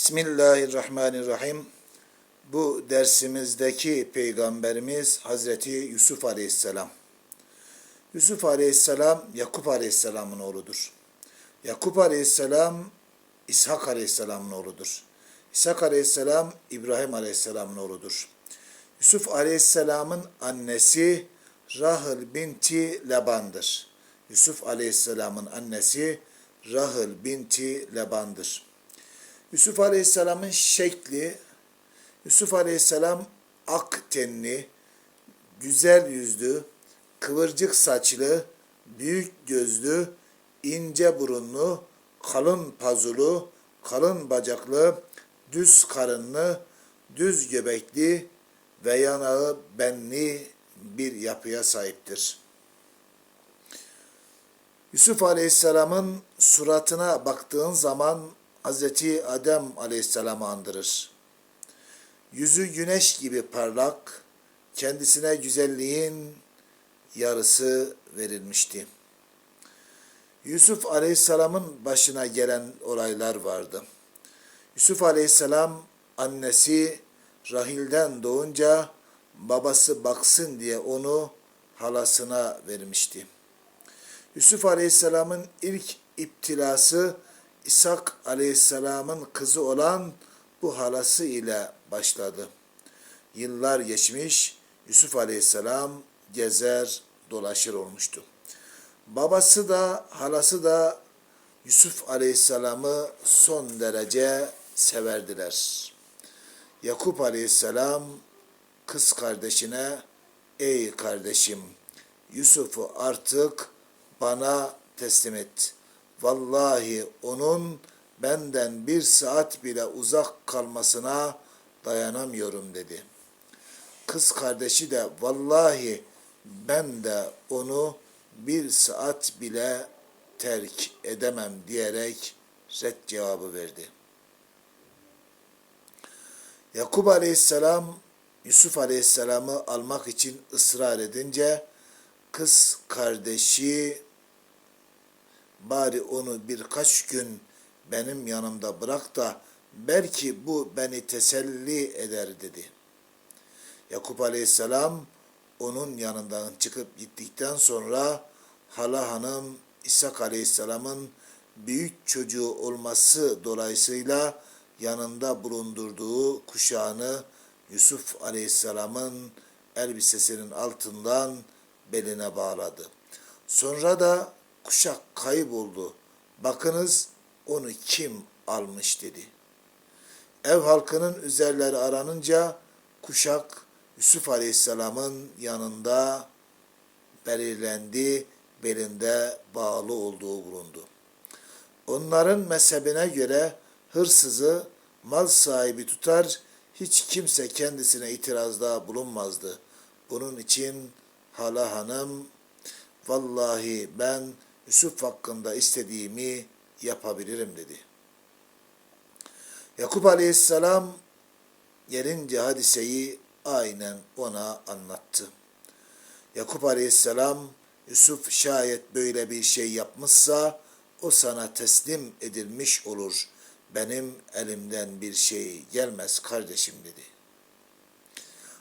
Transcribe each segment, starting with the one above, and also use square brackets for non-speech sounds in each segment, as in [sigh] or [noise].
Bismillahirrahmanirrahim. Bu dersimizdeki peygamberimiz Hazreti Yusuf Aleyhisselam. Yusuf Aleyhisselam Yakup Aleyhisselam'ın oğludur. Yakup Aleyhisselam İshak Aleyhisselam'ın oğludur. İshak Aleyhisselam İbrahim Aleyhisselam'ın oğludur. Yusuf Aleyhisselam'ın annesi Rahıl binti Leban'dır. Yusuf Aleyhisselam'ın annesi Rahıl binti Leban'dır. Yusuf Aleyhisselam'ın şekli, Yusuf Aleyhisselam ak tenli, güzel yüzlü, kıvırcık saçlı, büyük gözlü, ince burunlu, kalın pazulu, kalın bacaklı, düz karınlı, düz göbekli ve yanağı benli bir yapıya sahiptir. Yusuf Aleyhisselam'ın suratına baktığın zaman Hazreti Adem Aleyhisselam'ı andırır. Yüzü güneş gibi parlak, kendisine güzelliğin yarısı verilmişti. Yusuf Aleyhisselam'ın başına gelen olaylar vardı. Yusuf Aleyhisselam annesi Rahil'den doğunca babası baksın diye onu halasına vermişti. Yusuf Aleyhisselam'ın ilk iptilası İshak Aleyhisselam'ın kızı olan bu halası ile başladı. Yıllar geçmiş, Yusuf Aleyhisselam gezer dolaşır olmuştu. Babası da halası da Yusuf Aleyhisselam'ı son derece severdiler. Yakup Aleyhisselam kız kardeşine ey kardeşim Yusuf'u artık bana teslim et. Vallahi onun benden bir saat bile uzak kalmasına dayanamıyorum dedi. Kız kardeşi de vallahi ben de onu bir saat bile terk edemem diyerek red cevabı verdi. Yakup aleyhisselam Yusuf aleyhisselamı almak için ısrar edince kız kardeşi bari onu birkaç gün benim yanımda bırak da belki bu beni teselli eder dedi. Yakup aleyhisselam onun yanından çıkıp gittikten sonra hala hanım İshak aleyhisselamın büyük çocuğu olması dolayısıyla yanında bulundurduğu kuşağını Yusuf aleyhisselamın elbisesinin altından beline bağladı. Sonra da kuşak kayboldu. Bakınız onu kim almış dedi. Ev halkının üzerleri aranınca kuşak Yusuf Aleyhisselam'ın yanında belirlendi, belinde bağlı olduğu bulundu. Onların mezhebine göre hırsızı mal sahibi tutar, hiç kimse kendisine itirazda bulunmazdı. Bunun için hala hanım, vallahi ben Yusuf hakkında istediğimi yapabilirim dedi. Yakup Aleyhisselam gelince hadiseyi aynen ona anlattı. Yakup Aleyhisselam Yusuf şayet böyle bir şey yapmışsa o sana teslim edilmiş olur. Benim elimden bir şey gelmez kardeşim dedi.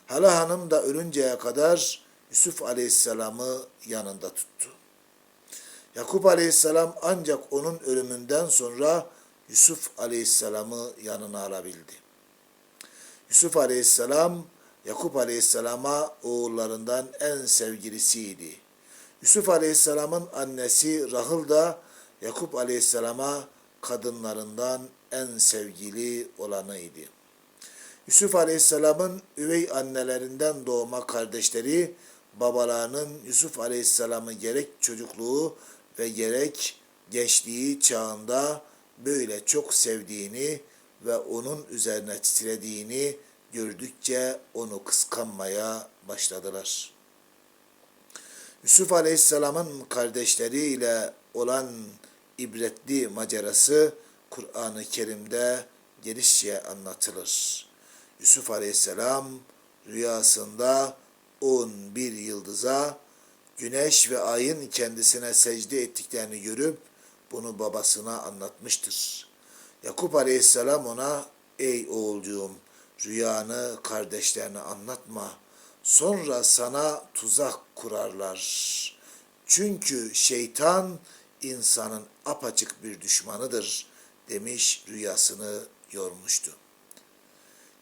Hala hanım da ölünceye kadar Yusuf Aleyhisselam'ı yanında tuttu. Yakup Aleyhisselam ancak onun ölümünden sonra Yusuf Aleyhisselam'ı yanına alabildi. Yusuf Aleyhisselam Yakup Aleyhisselam'a oğullarından en sevgilisiydi. Yusuf Aleyhisselam'ın annesi Rahıl da Yakup Aleyhisselam'a kadınlarından en sevgili olanıydı. Yusuf Aleyhisselam'ın üvey annelerinden doğma kardeşleri babalarının Yusuf Aleyhisselam'ı gerek çocukluğu ve gerek gençliği çağında böyle çok sevdiğini ve onun üzerine titrediğini gördükçe onu kıskanmaya başladılar. Yusuf Aleyhisselam'ın kardeşleriyle olan ibretli macerası Kur'an-ı Kerim'de genişçe anlatılır. Yusuf Aleyhisselam rüyasında 11 yıldıza güneş ve ayın kendisine secde ettiklerini görüp bunu babasına anlatmıştır. Yakup aleyhisselam ona ey oğulcuğum rüyanı kardeşlerine anlatma. Sonra sana tuzak kurarlar. Çünkü şeytan insanın apaçık bir düşmanıdır demiş rüyasını yormuştu.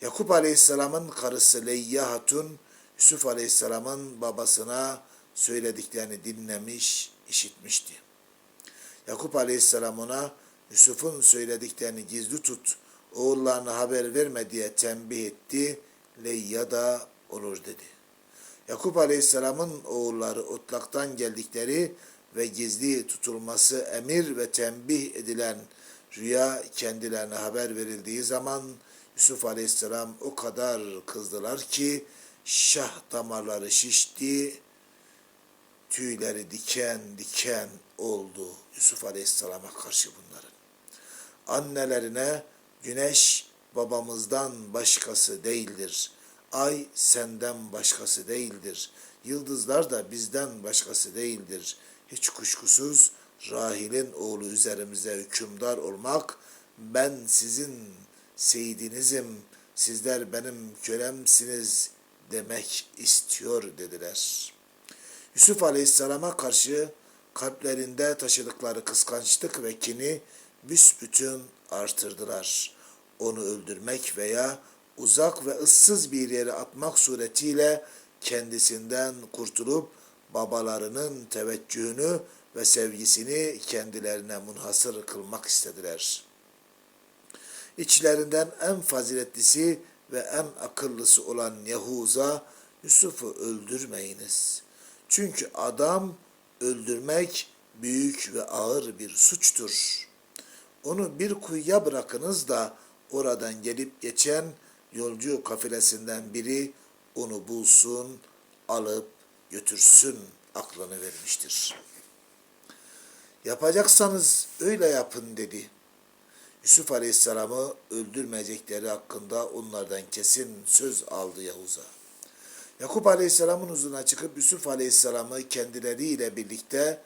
Yakup Aleyhisselam'ın karısı Leyya Hatun, Yusuf Aleyhisselam'ın babasına söylediklerini dinlemiş, işitmişti. Yakup Aleyhisselam ona Yusuf'un söylediklerini gizli tut, oğullarına haber verme diye tembih etti. Leyya da olur dedi. Yakup Aleyhisselam'ın oğulları otlaktan geldikleri ve gizli tutulması emir ve tembih edilen rüya kendilerine haber verildiği zaman Yusuf Aleyhisselam o kadar kızdılar ki şah damarları şişti, tüyleri diken diken oldu Yusuf Aleyhisselam'a karşı bunların. Annelerine güneş babamızdan başkası değildir. Ay senden başkası değildir. Yıldızlar da bizden başkası değildir. Hiç kuşkusuz rahilin oğlu üzerimize hükümdar olmak, ben sizin seyidinizim, sizler benim kölemsiniz demek istiyor dediler. Yusuf Aleyhisselam'a karşı kalplerinde taşıdıkları kıskançlık ve kini büsbütün artırdılar. Onu öldürmek veya uzak ve ıssız bir yere atmak suretiyle kendisinden kurtulup babalarının teveccühünü ve sevgisini kendilerine munhasır kılmak istediler. İçlerinden en faziletlisi ve en akıllısı olan Yahuza, Yusuf'u öldürmeyiniz. Çünkü adam öldürmek büyük ve ağır bir suçtur. Onu bir kuyuya bırakınız da oradan gelip geçen yolcu kafilesinden biri onu bulsun, alıp götürsün aklını vermiştir. Yapacaksanız öyle yapın dedi. Yusuf Aleyhisselam'ı öldürmeyecekleri hakkında onlardan kesin söz aldı Yahuza. Yakup Aleyhisselam'ın huzuruna çıkıp Yusuf Aleyhisselam'ı kendileriyle birlikte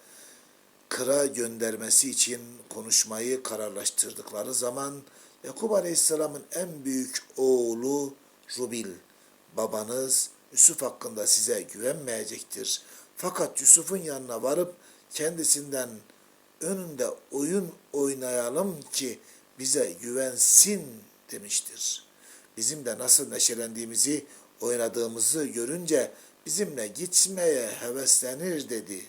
kıra göndermesi için konuşmayı kararlaştırdıkları zaman Yakup Aleyhisselam'ın en büyük oğlu Rubil, babanız Yusuf hakkında size güvenmeyecektir. Fakat Yusuf'un yanına varıp kendisinden önünde oyun oynayalım ki bize güvensin demiştir. Bizim de nasıl neşelendiğimizi, oynadığımızı görünce bizimle gitmeye heveslenir dedi.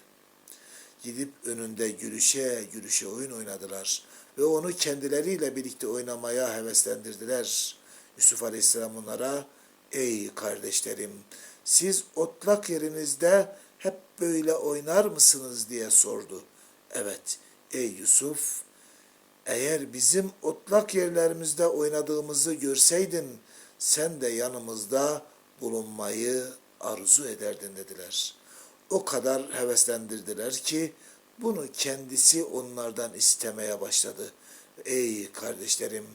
Gidip önünde gülüşe gülüşe oyun oynadılar ve onu kendileriyle birlikte oynamaya heveslendirdiler. Yusuf Aleyhisselam onlara, ey kardeşlerim siz otlak yerinizde hep böyle oynar mısınız diye sordu. Evet ey Yusuf eğer bizim otlak yerlerimizde oynadığımızı görseydin sen de yanımızda bulunmayı arzu ederdin dediler. O kadar heveslendirdiler ki bunu kendisi onlardan istemeye başladı. Ey kardeşlerim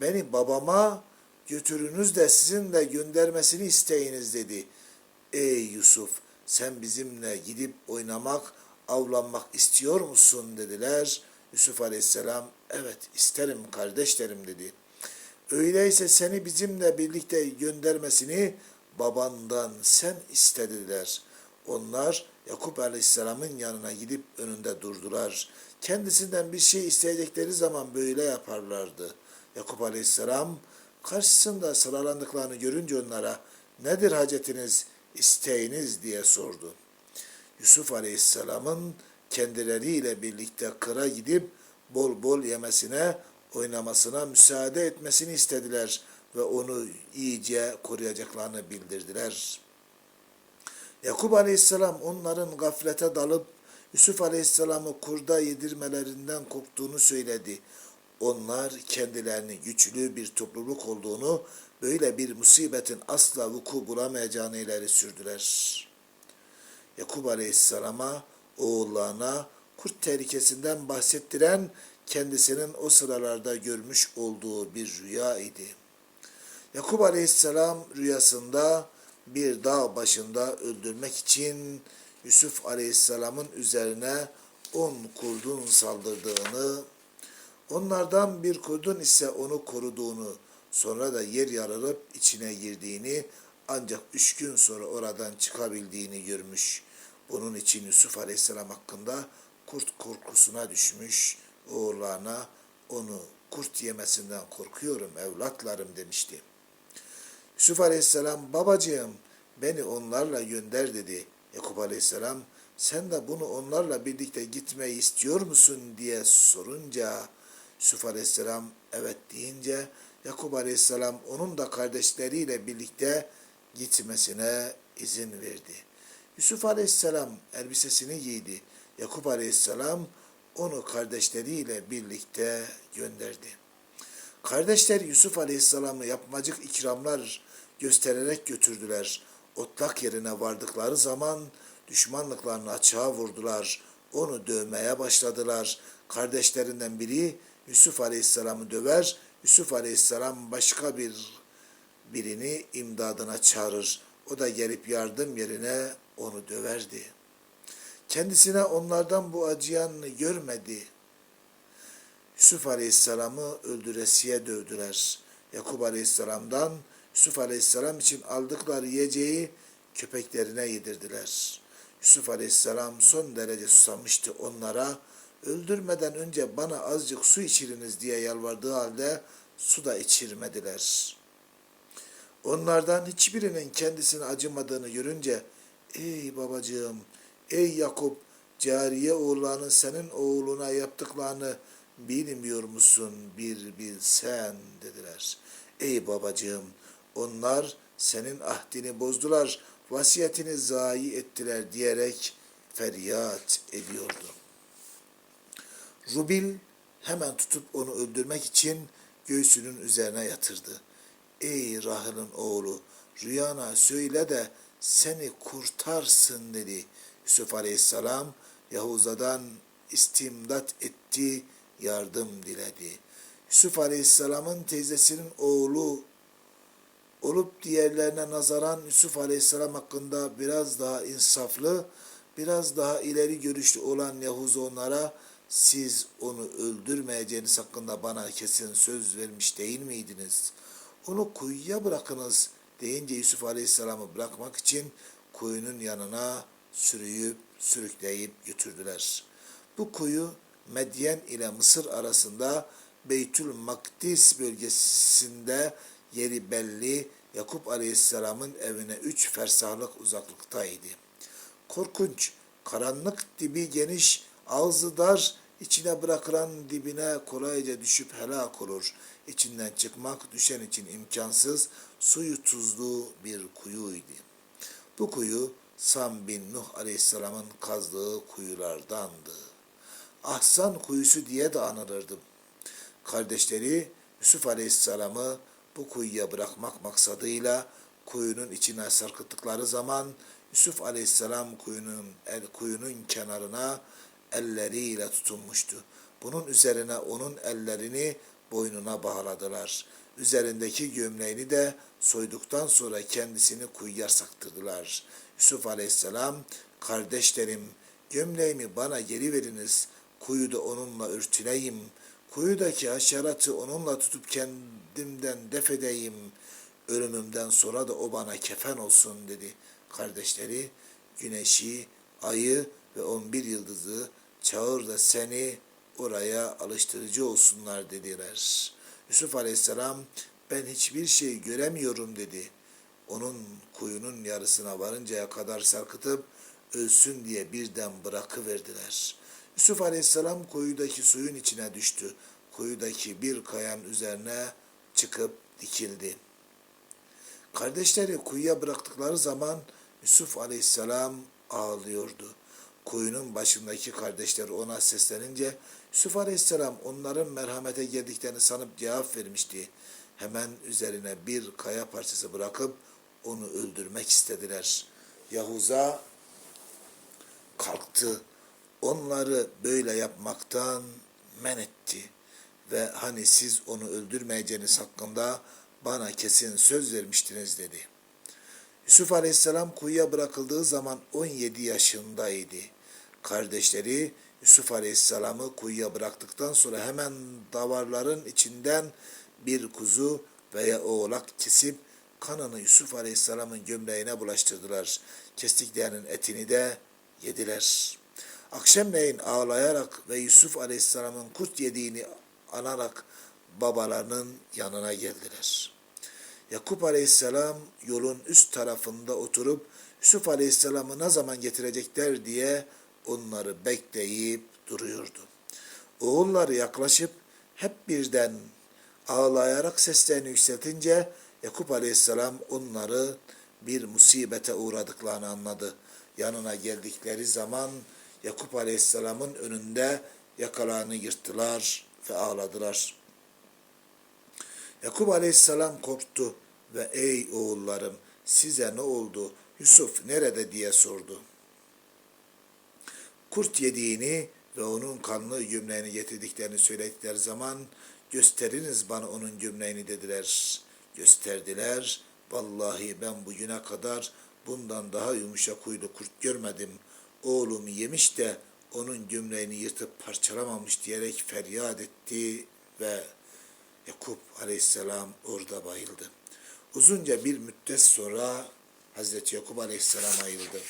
beni babama götürünüz de sizin de göndermesini isteyiniz dedi. Ey Yusuf sen bizimle gidip oynamak, avlanmak istiyor musun dediler. Yusuf aleyhisselam evet isterim kardeşlerim dedi. Öyleyse seni bizimle birlikte göndermesini babandan sen istediler. Onlar Yakup Aleyhisselam'ın yanına gidip önünde durdular. Kendisinden bir şey isteyecekleri zaman böyle yaparlardı. Yakup Aleyhisselam karşısında sıralandıklarını görünce onlara nedir hacetiniz, isteğiniz diye sordu. Yusuf Aleyhisselam'ın kendileriyle birlikte kıra gidip bol bol yemesine, oynamasına müsaade etmesini istediler ve onu iyice koruyacaklarını bildirdiler. Yakup Aleyhisselam onların gaflete dalıp Yusuf Aleyhisselam'ı kurda yedirmelerinden korktuğunu söyledi. Onlar kendilerini güçlü bir topluluk olduğunu, böyle bir musibetin asla vuku bulamayacağını ileri sürdüler. Yakup Aleyhisselam'a, oğullarına kurt tehlikesinden bahsettiren kendisinin o sıralarda görmüş olduğu bir rüya idi. Yakup Aleyhisselam rüyasında bir dağ başında öldürmek için Yusuf Aleyhisselam'ın üzerine on kurdun saldırdığını, Onlardan bir kurdun ise onu koruduğunu, sonra da yer yarılıp içine girdiğini, ancak üç gün sonra oradan çıkabildiğini görmüş. Bunun için Yusuf Aleyhisselam hakkında kurt korkusuna düşmüş, oğullarına onu kurt yemesinden korkuyorum evlatlarım demişti. Yusuf Aleyhisselam babacığım beni onlarla gönder dedi. Yakup Aleyhisselam sen de bunu onlarla birlikte gitmeyi istiyor musun diye sorunca Yusuf Aleyhisselam evet deyince Yakup Aleyhisselam onun da kardeşleriyle birlikte gitmesine izin verdi. Yusuf Aleyhisselam elbisesini giydi. Yakup Aleyhisselam onu kardeşleriyle birlikte gönderdi. Kardeşler Yusuf Aleyhisselam'ı yapmacık ikramlar göstererek götürdüler. Otlak yerine vardıkları zaman düşmanlıklarını açığa vurdular. Onu dövmeye başladılar. Kardeşlerinden biri Yusuf Aleyhisselam'ı döver. Yusuf Aleyhisselam başka bir birini imdadına çağırır. O da gelip yardım yerine onu döverdi. Kendisine onlardan bu acıyanını görmedi. Yusuf Aleyhisselam'ı öldüresiye dövdüler. Yakup Aleyhisselam'dan Yusuf Aleyhisselam için aldıkları yiyeceği köpeklerine yedirdiler. Yusuf Aleyhisselam son derece susamıştı onlara. Öldürmeden önce bana azıcık su içiriniz diye yalvardığı halde su da içirmediler. Onlardan hiçbirinin kendisine acımadığını görünce ey babacığım, ey Yakup, cariye oğullarının senin oğluna yaptıklarını bilmiyor musun bir bilsen dediler. Ey babacığım, onlar senin ahdini bozdular, vasiyetini zayi ettiler diyerek feryat ediyordu. Rubil hemen tutup onu öldürmek için göğsünün üzerine yatırdı. Ey Rahıl'ın oğlu rüyana söyle de seni kurtarsın dedi. Yusuf Aleyhisselam Yahuza'dan istimdat etti, yardım diledi. Yusuf Aleyhisselam'ın teyzesinin oğlu olup diğerlerine nazaran Yusuf Aleyhisselam hakkında biraz daha insaflı, biraz daha ileri görüşlü olan Yahuz onlara siz onu öldürmeyeceğiniz hakkında bana kesin söz vermiş değil miydiniz? Onu kuyuya bırakınız deyince Yusuf Aleyhisselam'ı bırakmak için kuyunun yanına sürüyüp sürükleyip götürdüler. Bu kuyu Medyen ile Mısır arasında Beytül Makdis bölgesinde yeri belli Yakup Aleyhisselam'ın evine üç fersahlık uzaklıktaydı. Korkunç, karanlık dibi geniş, ağzı dar, içine bırakılan dibine kolayca düşüp helak olur. İçinden çıkmak düşen için imkansız, suyu tuzlu bir kuyuydu. Bu kuyu Sam bin Nuh Aleyhisselam'ın kazdığı kuyulardandı. Ahsan kuyusu diye de anılırdı. Kardeşleri Yusuf Aleyhisselam'ı bu kuyuya bırakmak maksadıyla kuyunun içine sarkıttıkları zaman Yusuf Aleyhisselam kuyunun el kuyunun kenarına elleriyle tutunmuştu. Bunun üzerine onun ellerini boynuna bağladılar. Üzerindeki gömleğini de soyduktan sonra kendisini kuyuya saktırdılar. Yusuf Aleyhisselam, kardeşlerim gömleğimi bana geri veriniz, kuyuda onunla örtüneyim, kuyudaki haşeratı onunla tutup kendimden def ölümümden sonra da o bana kefen olsun dedi. Kardeşleri güneşi, ayı ve on bir yıldızı çağır da seni oraya alıştırıcı olsunlar dediler. Yusuf Aleyhisselam ben hiçbir şey göremiyorum dedi. Onun kuyunun yarısına varıncaya kadar sarkıtıp ölsün diye birden bırakıverdiler. Yusuf Aleyhisselam kuyudaki suyun içine düştü. Kuyudaki bir kayan üzerine çıkıp dikildi. Kardeşleri kuyuya bıraktıkları zaman Yusuf Aleyhisselam ağlıyordu. Kuyunun başındaki kardeşler ona seslenince Yusuf Aleyhisselam onların merhamete geldiklerini sanıp cevap vermişti. Hemen üzerine bir kaya parçası bırakıp onu öldürmek istediler. Yahuza kalktı. Onları böyle yapmaktan men etti. Ve hani siz onu öldürmeyeceğiniz hakkında bana kesin söz vermiştiniz dedi. Yusuf Aleyhisselam kuyuya bırakıldığı zaman 17 yaşındaydı. Kardeşleri Yusuf Aleyhisselam'ı kuyuya bıraktıktan sonra hemen davarların içinden bir kuzu veya oğlak kesip kanını Yusuf Aleyhisselam'ın gömleğine bulaştırdılar. Kestiklerinin etini de yediler. Akşamleyin ağlayarak ve Yusuf Aleyhisselam'ın kurt yediğini anarak babalarının yanına geldiler. Yakup Aleyhisselam yolun üst tarafında oturup Yusuf Aleyhisselam'ı ne zaman getirecekler diye onları bekleyip duruyordu. Oğulları yaklaşıp hep birden ağlayarak seslerini yükseltince Yakup Aleyhisselam onları bir musibete uğradıklarını anladı. Yanına geldikleri zaman Yakup Aleyhisselam'ın önünde yakalarını yırttılar ve ağladılar. Yakup Aleyhisselam korktu ve ey oğullarım size ne oldu? Yusuf nerede diye sordu. Kurt yediğini ve onun kanlı gömleğini getirdiklerini söyledikleri zaman gösteriniz bana onun gömleğini dediler. Gösterdiler. Vallahi ben bugüne kadar bundan daha yumuşak huylu kurt görmedim. Oğlumu yemiş de onun gömleğini yırtıp parçalamamış diyerek feryat etti ve Yakup aleyhisselam orada bayıldı. Uzunca bir müddet sonra Hazreti Yakup aleyhisselam ayıldı.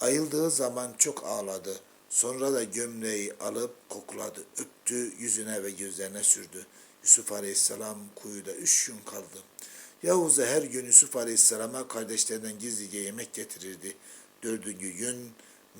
Ayıldığı zaman çok ağladı. Sonra da gömleği alıp kokladı, öptü, yüzüne ve gözlerine sürdü. Yusuf aleyhisselam kuyuda üç gün kaldı. Yavuz'a her gün Yusuf aleyhisselama kardeşlerinden gizlice yemek getirirdi. Dördüncü gün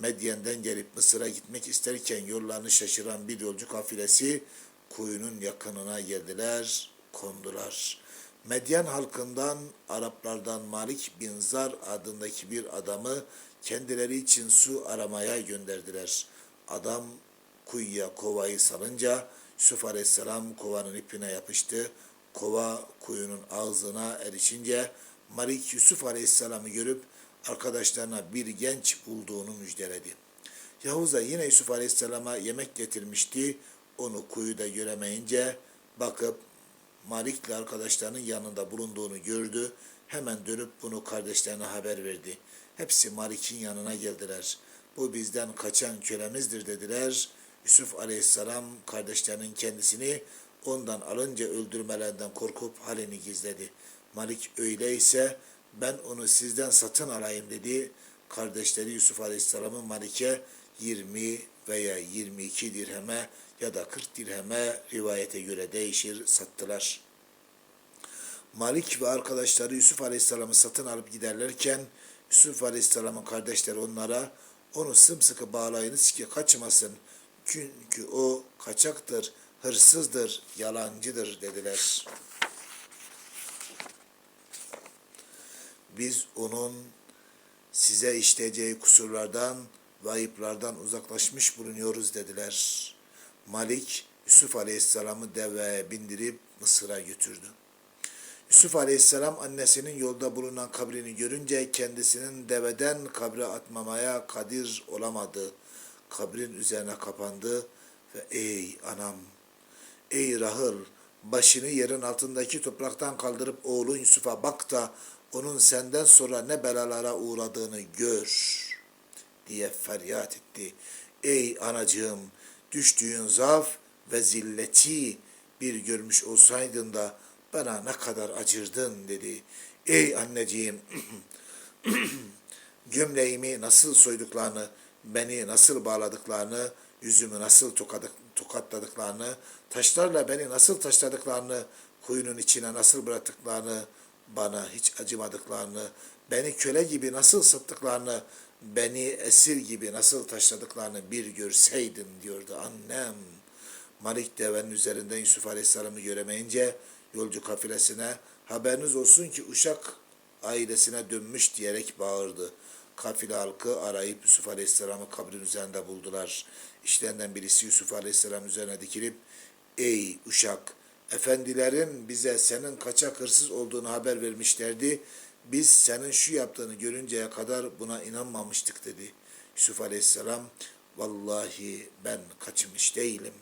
Medyen'den gelip Mısır'a gitmek isterken yollarını şaşıran bir yolcu kafilesi kuyunun yakınına geldiler, kondular. Medyen halkından, Araplardan Malik bin Zar adındaki bir adamı kendileri için su aramaya gönderdiler. Adam kuyuya kovayı salınca Yusuf Aleyhisselam kovanın ipine yapıştı. Kova kuyunun ağzına erişince Malik Yusuf Aleyhisselam'ı görüp arkadaşlarına bir genç bulduğunu müjdeledi. Yahuza yine Yusuf Aleyhisselam'a yemek getirmişti. Onu kuyuda göremeyince bakıp Malik'le arkadaşlarının yanında bulunduğunu gördü. Hemen dönüp bunu kardeşlerine haber verdi. Hepsi Malik'in yanına geldiler. Bu bizden kaçan kölemizdir dediler. Yusuf Aleyhisselam kardeşlerinin kendisini ondan alınca öldürmelerinden korkup halini gizledi. Malik öyleyse ben onu sizden satın alayım dedi. Kardeşleri Yusuf Aleyhisselam'ın Malik'e 20 veya 22 dirheme ya da 40 dirheme rivayete göre değişir sattılar. Malik ve arkadaşları Yusuf Aleyhisselam'ı satın alıp giderlerken Yusuf Aleyhisselam'ın kardeşleri onlara onu sımsıkı bağlayınız ki kaçmasın. Çünkü o kaçaktır, hırsızdır, yalancıdır dediler. Biz onun size işleyeceği kusurlardan ve ayıplardan uzaklaşmış bulunuyoruz dediler. Malik Yusuf Aleyhisselam'ı deveye bindirip Mısır'a götürdü. Yusuf Aleyhisselam annesinin yolda bulunan kabrini görünce kendisinin deveden kabre atmamaya kadir olamadı. Kabrin üzerine kapandı ve ey anam, ey Rahıl, başını yerin altındaki topraktan kaldırıp oğlun Yusuf'a bak da onun senden sonra ne belalara uğradığını gör diye feryat etti. Ey anacığım, düştüğün zaf ve zilleti bir görmüş olsaydın da bana ne kadar acırdın dedi. Ey anneciğim [clears throat] gömleğimi nasıl soyduklarını, beni nasıl bağladıklarını, yüzümü nasıl tokadık, tokatladıklarını, taşlarla beni nasıl taşladıklarını, kuyunun içine nasıl bıraktıklarını, bana hiç acımadıklarını, beni köle gibi nasıl sattıklarını, beni esir gibi nasıl taşladıklarını bir görseydin diyordu annem. Malik devenin üzerinden Yusuf Aleyhisselam'ı göremeyince yolcu kafilesine haberiniz olsun ki uşak ailesine dönmüş diyerek bağırdı. Kafile halkı arayıp Yusuf Aleyhisselam'ı kabrin üzerinde buldular. İşlerinden birisi Yusuf Aleyhisselam üzerine dikilip Ey uşak! Efendilerin bize senin kaçak hırsız olduğunu haber vermişlerdi. Biz senin şu yaptığını görünceye kadar buna inanmamıştık dedi. Yusuf Aleyhisselam vallahi ben kaçmış değilim.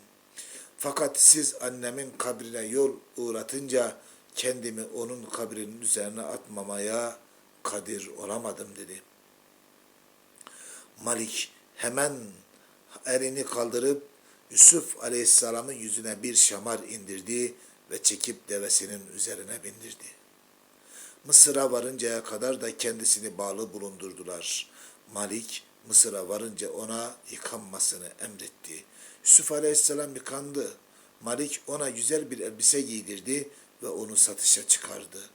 Fakat siz annemin kabrine yol uğratınca kendimi onun kabrinin üzerine atmamaya kadir olamadım dedi. Malik hemen elini kaldırıp Yusuf Aleyhisselam'ın yüzüne bir şamar indirdi ve çekip devesinin üzerine bindirdi. Mısır'a varıncaya kadar da kendisini bağlı bulundurdular. Malik Mısır'a varınca ona yıkanmasını emretti. Yusuf Aleyhisselam yıkandı. Malik ona güzel bir elbise giydirdi ve onu satışa çıkardı.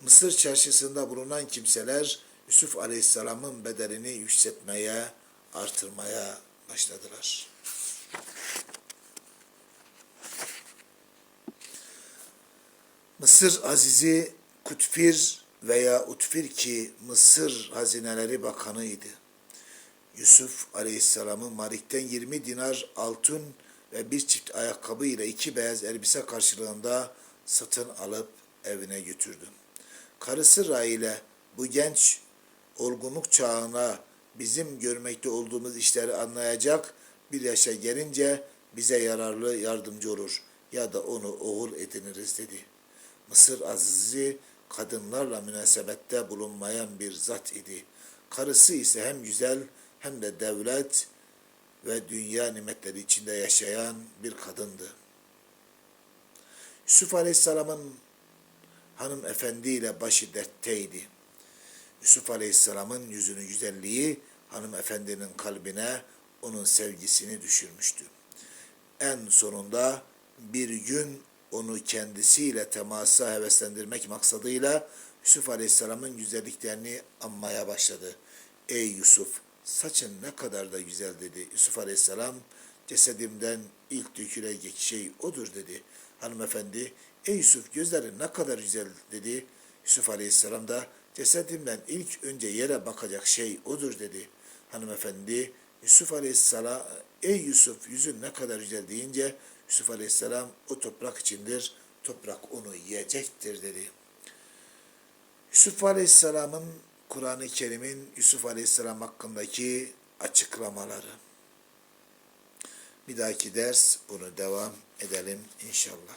Mısır çarşısında bulunan kimseler Yusuf Aleyhisselam'ın bedelini yükseltmeye, artırmaya başladılar. Mısır Azizi Kutfir veya Utfir ki Mısır Hazineleri Bakanıydı. Yusuf Aleyhisselam'ı Malik'ten 20 dinar altın ve bir çift ayakkabı ile iki beyaz elbise karşılığında satın alıp evine götürdü. Karısı Raile bu genç olgunluk çağına bizim görmekte olduğumuz işleri anlayacak bir yaşa gelince bize yararlı yardımcı olur ya da onu oğul ediniriz dedi. Mısır Azizi kadınlarla münasebette bulunmayan bir zat idi. Karısı ise hem güzel hem de devlet ve dünya nimetleri içinde yaşayan bir kadındı. Yusuf Aleyhisselam'ın hanımefendiyle başı dertteydi. Yusuf Aleyhisselam'ın yüzünü güzelliği hanımefendinin kalbine onun sevgisini düşürmüştü. En sonunda bir gün onu kendisiyle temasa heveslendirmek maksadıyla Yusuf Aleyhisselam'ın güzelliklerini anmaya başladı. Ey Yusuf saçın ne kadar da güzel dedi. Yusuf Aleyhisselam cesedimden ilk dökülecek şey odur dedi. Hanımefendi ey Yusuf gözlerin ne kadar güzel dedi. Yusuf Aleyhisselam da cesedimden ilk önce yere bakacak şey odur dedi. Hanımefendi Yusuf Aleyhisselam ey Yusuf yüzün ne kadar güzel deyince Yusuf Aleyhisselam o toprak içindir, toprak onu yiyecektir dedi. Yusuf Aleyhisselam'ın Kur'an-ı Kerim'in Yusuf Aleyhisselam hakkındaki açıklamaları. Bir dahaki ders bunu devam edelim inşallah.